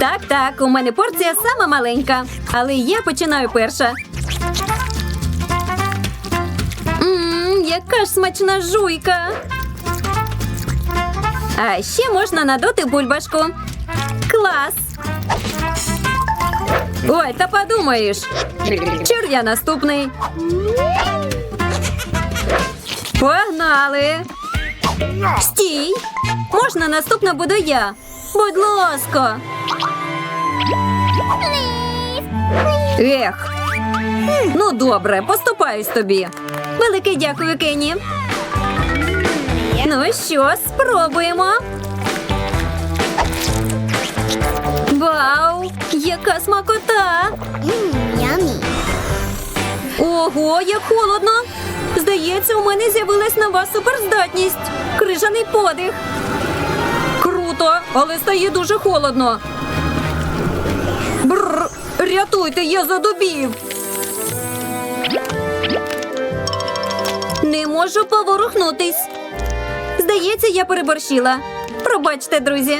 Так, так, у мене порція сама маленька, але я починаю перша. Ммм, яка ж смачна жуйка. А ще можна надути бульбашку. Клас. Ой, та подумаєш. Чур я наступний. Погнали. Стій. Можна наступна буду я. Будь ласка. Ех. Ну, добре, поступаюсь тобі. Велике дякую, Кенні. Ну що, спробуємо. Вау! Яка смакота! Ого, як холодно! Здається, у мене з'явилась нова суперздатність. Крижаний подих. Круто, але стає дуже холодно. Рятуйте, я задубів. Не можу поворухнутись. Здається, я переборщила. Пробачте, друзі.